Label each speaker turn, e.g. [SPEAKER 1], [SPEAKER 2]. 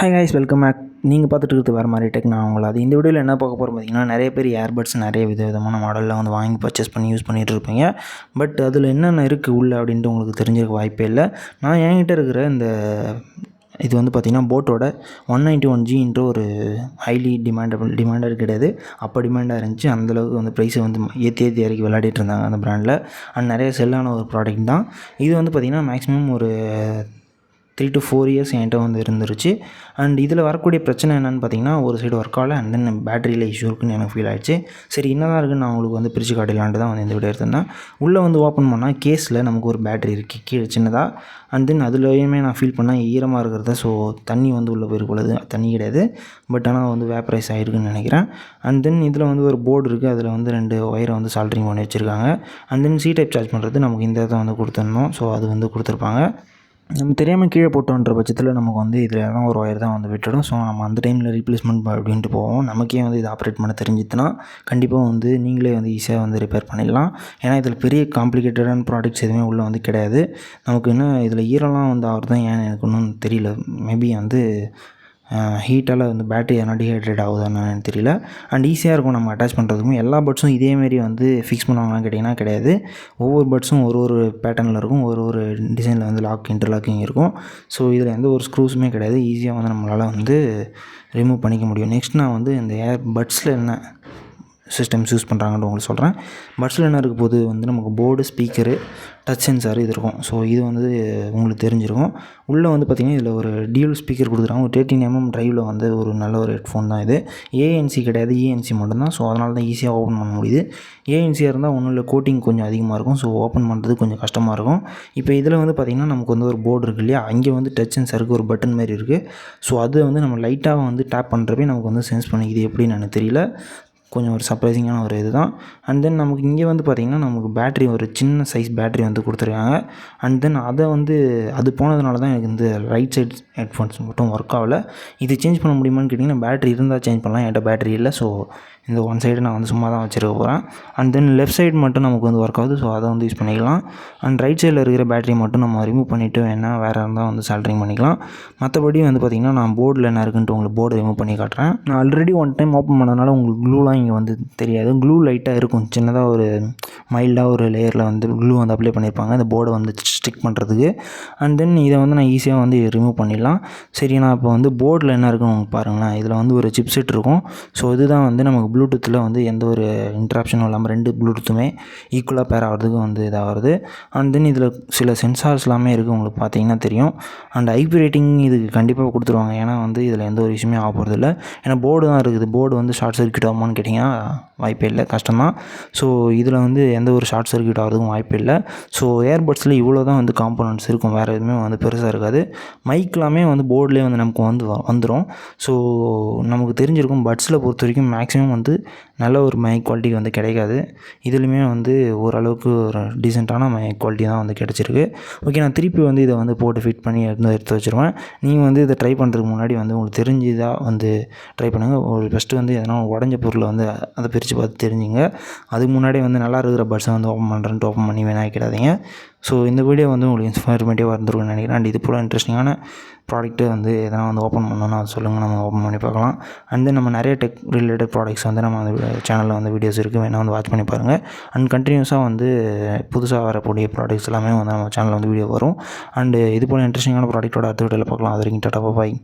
[SPEAKER 1] High guys welcome back நீங்கள் பார்த்துட்டு இருக்கிறது வேறு மாதிரி டெக் நான் உங்களை அது இந்த வீடியோவில் என்ன பார்க்க போகிறோம் பார்த்தீங்கன்னா நிறைய பேர் ஏர்பட்ஸ் நிறைய வித விதமான மாடலில் வந்து வாங்கி பர்ச்சேஸ் பண்ணி யூஸ் பண்ணிகிட்டு இருப்பீங்க. பட் அதில் என்னென்ன இருக்குது உள்ள அப்படின்ட்டு உங்களுக்கு தெரிஞ்சிருக்க வாய்ப்பே இல்லை. நான் என்கிட்ட இருக்கிற இந்த இது வந்து பார்த்திங்கன்னா போட்டோட ஒன் நைன்ட்டி ஒன் ஜின்ற ஒரு ஹைலி டிமாண்டபிள் டிமாண்டாக கிடையாது. அப்போ டிமாண்டாக இருந்துச்சு. அந்தளவுக்கு வந்து ப்ரைஸை வந்து ஏற்றி ஏற்றி இறக்கி விளையாடிட்டு இருந்தாங்க அந்த ப்ராண்டில் அண்ட் நிறைய செல்லான ஒரு ப்ராடக்ட் தான். இது வந்து பார்த்திங்கன்னா மேக்ஸிமம் ஒரு த்ரீ டு ஃபோர் இயர்ஸ் என்கிட்ட வந்து இருந்துருச்சு. அண்ட் இதில் வரக்கூடிய பிரச்சனை என்னென்னு பார்த்தீங்கன்னா ஒரு சைடு ஒர்க் ஆகலை அண்ட் தென் பேட்டரியில் இஷ்யூ இருக்குன்னு எனக்கு ஃபீல் ஆயிடுச்சு. சரி என்னதான் இருக்குன்னு நான் உங்களுக்கு வந்து பிரித்து காட்டிடலான்ட்டு தான் வந்து இந்த வீடியோ எடுத்திருந்தேன். உள்ளே வந்து ஓப்பன் பண்ணால் கேஸில் நமக்கு ஒரு பேட்டரி இருக்குது கீழே சின்னதாக அண்ட் தென் அதுலேயுமே நான் ஃபீல் பண்ணால் ஈரமாக இருக்கிறத. ஸோ தண்ணி வந்து உள்ளே போயிருக்கூடாது தண்ணி கிடையாது. பட் ஆனால் வந்து வேப்பரைஸ் ஆகிருக்குன்னு நினைக்கிறேன். அண்ட் தென் இதில் வந்து ஒரு போர்டு இருக்குது அதில் வந்து ரெண்டு ஒயரை வந்து சால்ட்ரிங் பண்ணி வச்சுருக்காங்க. And then C type charge பண்ணுறது நமக்கு இந்த இதை வந்து கொடுத்துருந்தோம் ஸோ அது வந்து கொடுத்துருப்பாங்க. நம்ம தெரியாமல் கீழே போட்டோன்ற பட்சத்தில் நமக்கு வந்து இதில் தான் ஒரு ஒயர் தான் வந்து விட்டுடும். ஸோ நம்ம அந்த டைமில் ரீப்ளேஸ்மெண்ட் அப்படின்ட்டு போவோம். நமக்கே வந்து இது ஆப்ரேட் பண்ண தெரிஞ்சுதுன்னா கண்டிப்பாக வந்து நீங்களே வந்து ஈஸியாக வந்து ரிப்பேர் பண்ணிடலாம். ஏன்னா இதில் பெரிய காம்ப்ளிகேட்டடான ப்ராடக்ட்ஸ் எதுவுமே உள்ளே வந்து கிடையாது. நமக்கு என்ன இதில் ஈரம்லாம் வந்து ஆகிறது தான் ஏன் எனக்கு ஒன்றும் தெரியல. மேபி வந்து ஹீட்டால் வந்து பேட்டரி எதனா டீஹைட்ரேட் ஆகுதுன்னு தெரியல. அண்ட் ஈஸியாக இருக்கும் நம்ம அட்டாச் பண்ணுறதுக்கும் எல்லா பட்ஸும் இதேமாரி வந்து ஃபிக்ஸ் பண்ணுவாங்களான்னு கேட்டிங்கன்னா கிடையாது. ஒவ்வொரு பட்ஸும் ஒரு ஒரு பேட்டர்னில் இருக்கும். ஒரு ஒரு டிசைனில் வந்து லாக் இன்டர்லாக்கிங் இருக்கும். ஸோ இதில் எந்த ஒரு ஸ்க்ரூஸுமே கிடையாது. ஈஸியாக வந்து நம்மளால் வந்து ரிமூவ் பண்ணிக்க முடியும். நெக்ஸ்ட் நான் வந்து இந்த ஏர் பட்ஸில் என்ன சிஸ்டம்ஸ் யூஸ் பண்ணுறாங்கன்னு உங்களுக்கு சொல்கிறேன் பட்ஸில் என்ன இருக்க போது வந்து நமக்கு போர்டு ஸ்பீக்கரு டச் சென்சார் இது இருக்கும். ஸோ இது வந்து உங்களுக்கு தெரிஞ்சிருக்கும். உள்ளே வந்து பார்த்திங்கன்னா இதில் ஒரு டியூல் ஸ்பீக்கர் கொடுத்துருக்காங்க. ஒரு தேர்ட்டின் எம்எம் ட்ரைவில் வந்து ஒரு நல்ல ஒரு ஹெட்ஃபோன் தான் இது. ஏஎன்சி கிடையாது. இஎன்சி மட்டும்தான். ஸோ அதனால தான் ஈஸியாக ஓப்பன் பண்ண முடியுது. ஏஎன்சியாக இருந்தால் ஒன்றும் இல்லை. கோட்டிங் கொஞ்சம் அதிகமாக இருக்கும். ஸோ ஓப்பன் பண்ணுறது கொஞ்சம் கஷ்டமாக இருக்கும். இப்போ இதில் வந்து பார்த்திங்கன்னா நமக்கு வந்து ஒரு போர்டு இருக்குது இல்லையா? அங்கே வந்து டச் சென்சாருக்கு ஒரு பட்டன் மாதிரி இருக்குது ஸோ அது வந்து நம்ம லைட்டாக வந்து டேப் பண்ணுறப்பே நமக்கு வந்து சென்ஸ் பண்ணிக்குது எப்படின்னு எனக்கு தெரியல. கொஞ்சம் ஒரு சர்ப்ரைசிங்கான ஒரு இது தான் அண்ட் தென் நமக்கு இங்கே வந்து பார்த்திங்கன்னா நமக்கு பேட்ரி ஒரு சின்ன சைஸ் பேட்ரி வந்து கொடுத்துருக்காங்க. அண்ட் தென் அதை வந்து அது போனதுனால தான் எனக்கு இந்த ரைட் சைட் ஹெட்ஃபோன்ஸ் மட்டும் ஒர்க் ஆகலை. இது சேஞ்ச் பண்ண முடியுமான்னு கேட்டிங்கன்னா பேட்ரி இருந்தால் சேஞ்ச் பண்ணலாம் என்கிட்ட பேட்ரி இல்லை. ஸோ இந்த ஒன் சைடு நான் வந்து சும்மா தான் வச்சுருக்க போகிறேன் அண்ட் தென் லெஃப்ட் சைடு மட்டும் நமக்கு வந்து ஒர்க் ஆகுது. ஸோ அதை வந்து யூஸ் பண்ணிக்கலாம். அண்ட் ரைட் சைடில் இருக்கிற பேட்டரி மட்டும் நம்ம ரிமூவ் பண்ணிவிட்டு வேணால் வேறு இருந்தால் வந்து சால்ட்ரிங் பண்ணிக்கலாம். மற்றபடி வந்து பார்த்திங்கன்னா நான் போர்டில் என்ன இருக்குன்ட்டு உங்களுக்கு போர்டு ரிமூவ் பண்ணி காட்டுறேன். நான் ஆல்ரெடி ஒன் டைம் ஓப்பன் பண்ணதுனால உங்களுக்கு க்ளூலாம் இங்கே வந்து தெரியாது. க்ளூ லைட்டாக இருக்கும். சின்னதாக ஒரு மைல்டாக ஒரு லேயரில் வந்து க்ளூ வந்து அப்ளை பண்ணியிருப்பாங்க இந்த போர்டை வந்து ஸ்டிக் பண்ணுறதுக்கு அண்ட் தென் இதை வந்து நான் ஈஸியாக வந்து ரிமூவ் பண்ணிடலாம். சரி நான் இப்போ வந்து போர்டில் என்ன இருக்குன்னு பாருங்களேன். இதில் வந்து ஒரு சிப்செட் இருக்கும். ஸோ இதுதான் வந்து நமக்கு ப்ளூடூத்தில் வந்து எந்த ஒரு இன்ட்ராப்ஷனும் இல்லாமல் ரெண்டு ப்ளூடூத்துமே ஈக்குவலாக பேர் ஆகிறதுக்கு வந்து இதாகிறது. அண்ட் தென் இதில் சில சென்சார்ஸ் எல்லாமே இருக்குது உங்களுக்கு பார்த்தீங்கன்னா தெரியும். அண்ட் ஐபி ரேட்டிங் இதுக்கு கண்டிப்பாக கொடுத்துருவாங்க. ஏன்னா வந்து இதில் எந்த ஒரு விஷயமே ஆக போகிறது இல்லை. ஏன்னா போர்டு தான் இருக்குது. போர்டு வந்து ஷார்ட் சர்க்கியூட் ஆகுமான்னு கேட்டிங்கன்னா வாய்ப்பே இல்லை. கஷ்டம்தான். ஸோ இதில் வந்து எந்த ஒரு ஷார்ட் சர்க்கியூட் ஆகிறதுக்கும் வாய்ப்பு இல்லை. ஸோ ஏர்பட்ஸில் இவ்வளோ தான் வந்து காம்போனன்ட்ஸ் இருக்கும். வேறு எதுவுமே வந்து பெருசாக இருக்காது. மைக்கெலாமே வந்து போர்ட்லேயே வந்து நமக்கு வந்து வந்துடும் ஸோ நமக்கு தெரிஞ்சிருக்கும் பட்ஸில் பொறுத்த வரைக்கும் மேக்ஸிமம் வந்து நல்ல ஒரு மைக் குவாலிட்டி வந்து கிடைக்காது. இதுலேயுமே வந்து ஓரளவுக்கு ஒரு டீசெண்டான மைக் குவாலிட்டி தான் வந்து கிடச்சிருக்கு. ஓகே நான் திருப்பி வந்து இதை வந்து போட்டு ஃபிட் பண்ணி எடுத்து எடுத்து வச்சுருவேன். நீங்கள் வந்து இதை ட்ரை பண்ணுறதுக்கு முன்னாடி வந்து உங்களுக்கு தெரிஞ்சுதாக வந்து ட்ரை பண்ணுங்கள் ஒரு ஃபஸ்ட்டு வந்து எதனா உடஞ்ச பொருளை வந்து அதை பிரித்து பார்த்து தெரிஞ்சுங்க. அதுக்கு முன்னாடி வந்து நல்லா இருக்கிற பட்ஸை வந்து ஓப்பன் பண்ணுறேன்ட்டு ஓப்பன் பண்ணி வேணா ஸோ இந்த வீடியோ வந்து உங்களுக்கு இன்ஃபர்மேட்டிவாக இருந்திருக்கும்னு நினைக்கிறேன். அண்ட் இது போல் இன்ட்ரெஸ்டிங்கான ப்ராடக்ட்டு வந்து எதனா வந்து ஓப்பன் பண்ணணும்னா அது சொல்லுங்கள் நம்ம ஓப்பன் பண்ணி பார்க்கலாம். அண்ட் தென் நம்ம நிறைய டெக் ரிலேட்டட் ப்ராடக்ட்ஸ் வந்து நம்ம அந்த சேனலில் வந்து வீடியோஸ் இருக்குது வேணால் வந்து வாட்ச் பண்ணி பாருங்கள் அண்ட் கண்டினியூஸாக வந்து புதுசாக வரக்கூடிய ப்ராடக்ட்ஸ் எல்லாமே வந்து நம்ம சேனலில் வந்து வீடியோ வரும். அண்டு இது போல் இன்ட்ரெஸ்டிங்கான ப்ராடக்ட்டோட அடுத்த வீடியோவில் பார்க்கலாம். அது வரைக்கும் டாட்டா பாய்